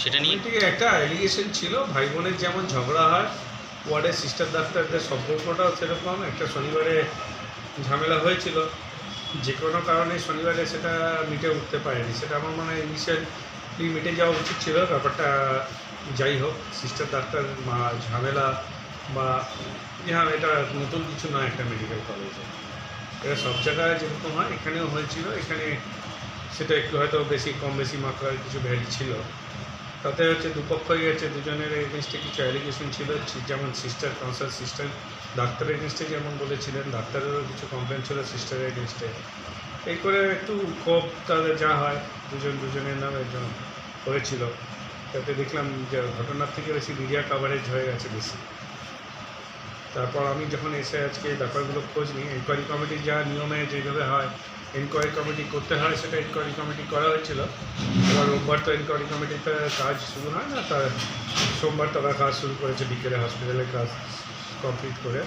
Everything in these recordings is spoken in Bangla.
সেটা নিয়ে? একটা অ্যালিগেশন ছিল, ভাই বোনের যেমন ঝগড়া হয়, ওয়ার্ডের সিস্টার ডাক্তারদের সম্পর্কটাও সেরকম, একটা শনিবারে ঝামেলা হয়েছিল। যে কোনো কারণে শনিবারে সেটা মিটে উঠতে পারেনি। সেটা আমার মনে হয় ইনিশিয়ালি মিটে যাওয়া উচিত ছিল, ব্যাপারটা যাই হোক সিস্টার ডাক্তার ঝামেলা বা হ্যাঁ এটা নতুন কিছু নয় একটা মেডিকেল কলেজে এটা সব জায়গায় যেরকম হয়, এখানেও হয়েছিল, এখানে সেটা একটু হয়তো বেশি, কম বেশি মাত্রায় কিছু ভ্যারি ছিল। তাতে হচ্ছে দুপক্ষই হচ্ছে দুজনের এগেনস্টে কিছু অ্যালিগেশন ছিল। যেমন সিস্টার কনসার্ট সিস্টার ডাক্তারের এগেনস্টে যেমন বলেছিলেন ডাক্তারেরও কিছু কমপ্লেন ছিল সিস্টারের এগেনস্টে এই করে একটু ক্ষোভ তাদের যা হয়, দুজন দুজনের নাম একজন হয়েছিল তাতে দেখলাম যে ঘটনার থেকে বেশি মিডিয়া কাভারেজ হয়ে গেছে বেশি। তারপর আমি যখন এসে আজকে ব্যাপারগুলো খোঁজ নিই এনকোয়ারি কমিটি যা নিয়মে যেভাবে হয় এনকোয়ারি কমিটি করতে হয়, সেটা এনকোয়ারি কমিটি করা হয়েছিল। এবার রোববার তো এনকোয়ারি কমিটিতে কাজ শুরু হয় না তার সোমবার তারা কাজ শুরু করেছে, বিকেলে হসপিটালে কাজ কমপ্লিট করে।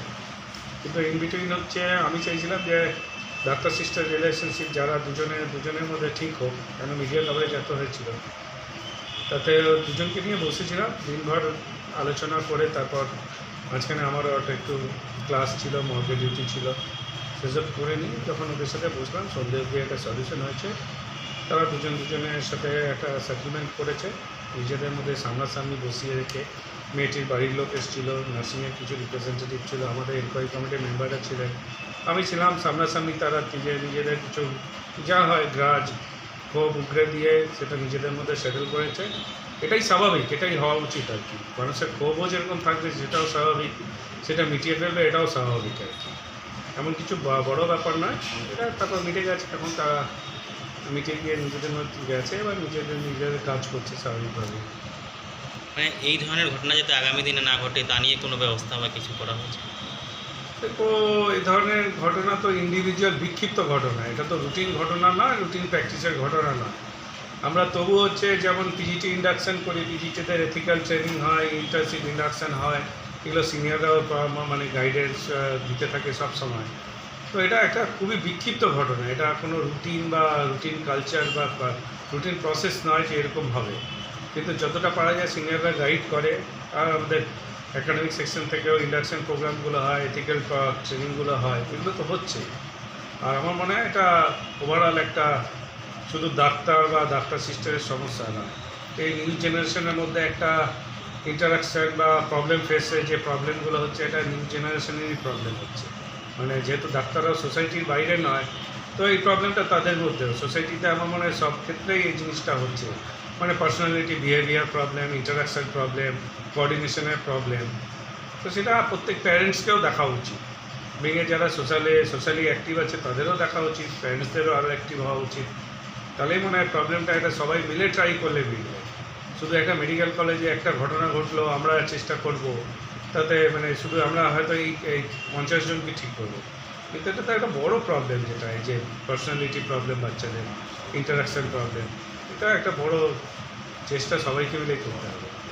কিন্তু ইন বিটুইন হচ্ছে, আমি চাইছিলাম যে ডাক্তার সিস্টার রিলেশনশিপ যারা দুজনে, দুজনের মধ্যে ঠিক হোক, কেন মিডিয়া কভারেজ এত হয়েছিল। তাতে দুজনকে নিয়ে বসেছিলাম, দিনভর আলোচনা করে তারপর মাঝখানে আমারও একটা একটু ক্লাস ছিল মর্গে ডিউটি ছিল। সেসব করে নিই, তখন ওদের সাথে সন্ধ্যে অব্দি একটা সলিউশন হয়েছে। তারা দুজন দুজনের সাথে একটা সেটেলমেন্ট করেছে, নিজেদের মধ্যে সামনাসামনি বসিয়ে রেখে। মেয়েটির বাড়ির লোক এসেছিল নার্সিংয়ের কিছু রিপ্রেজেন্টেটিভ ছিল, আমাদের এনকোয়ারি কমিটির মেম্বাররা ছিলেন। আমি ছিলাম, সামনাসামনি তারা নিজের নিজেদের কিছু, যা হয় গ্রাজ, ক্ষোভ উগড়ে দিয়ে সেটা নিজেদের মধ্যে সেটেল করেছে। এটাই স্বাভাবিক, এটাই হওয়া উচিত আর কি। মানুষের ক্ষোভও যেরকম থাকবে, সেটাও স্বাভাবিক। সেটা মিটিয়ে ফেলবে, এটাও স্বাভাবিক আর কি। এমন কিছু বড় ব্যাপার নয়। এটা তারপর মিটে গেছে এখন তারা মিটে গিয়ে নিজেদের মধ্যে গেছে এবার নিজেদের নিজেদের কাজ করছে স্বাভাবিকভাবে মানে এই ধরনের ঘটনা যাতে আগামী দিনে না ঘটে তা নিয়ে কোনো ব্যবস্থা বা কিছু করা হচ্ছে দেখো এই ধরনের ঘটনা তো ইন্ডিভিজুয়াল বিক্ষিপ্ত ঘটনা এটা তো রুটিন ঘটনা নয় রুটিন প্র্যাকটিসের ঘটনা নয়। আমরা তবু হচ্ছে যেমন পিজিটি ইন্ডাকশন করি পিজিটিতে এথিক্যাল ট্রেনিং হয় ইন্টার্নশিপ ইন্ডাকশন হয় এগুলো সিনিয়ররাও মানে গাইডেন্স দিতে থাকে সব সময়। তো এটা একটা খুবই বিক্ষিপ্ত ঘটনা। এটা কোনো রুটিন বা রুটিন কালচার বা রুটিন প্রসেস নয় যে এরকম হবে। কিন্তু যতটা পারা যায় সিনিয়ররা গাইড করে। আর আমাদের একাডেমিক সেকশন থেকেও ইন্ডাকশন প্রোগ্রামগুলো হয় এথিক্যাল ট্রেনিংগুলো হয়, এগুলো তো হচ্ছে। আর আমার মনে হয় এটা ওভারঅল একটা শুধু ডাক্তার বা ডাক্তার সিস্টারের সমস্যা না এই নিউ জেনারেশনের মধ্যে একটা ইন্টারাকশন বা প্রবলেম ফেসে যে প্রবলেমগুলো হচ্ছে, এটা নিউ জেনারেশনেরই প্রবলেম হচ্ছে। মানে যেহেতু ডাক্তাররাও সোসাইটির বাইরে নয়, তো এই প্রবলেমটা তাদের মধ্যেও। সোসাইটিতে আমার মনে হয় সব ক্ষেত্রেই এই জিনিসটা হচ্ছে। মানে personality behaviour problem interaction problem কোঅর্ডিনেশনের problem তো সেটা প্রত্যেক প্যারেন্টসকেও দেখা উচিত। ভেঙে যারা সোশ্যালে সোশ্যালি অ্যাক্টিভ আছে, তাদেরও দেখা উচিত। প্যারেন্টসদেরও আরও অ্যাক্টিভ হওয়া উচিত। তাহলেই মনে হয় প্রবলেমটা এটা সবাই মিলে ট্রাই করলে মিলবে। শুধু একটা মেডিকেল কলেজে একটা ঘটনা ঘটলো আমরা চেষ্টা করব। তাতে মানে শুধু আমরা হয়তো এই এই পঞ্চাশ জনকে ঠিক করব। কিন্তু এটা তো একটা বড় প্রবলেম যেটা, এই যে পার্সোনালিটি প্রবলেম বাচ্চাদের ইন্টারাকশান প্রবলেম এটা একটা বড় চেষ্টা সবাইকে মিলেই করতে হবে।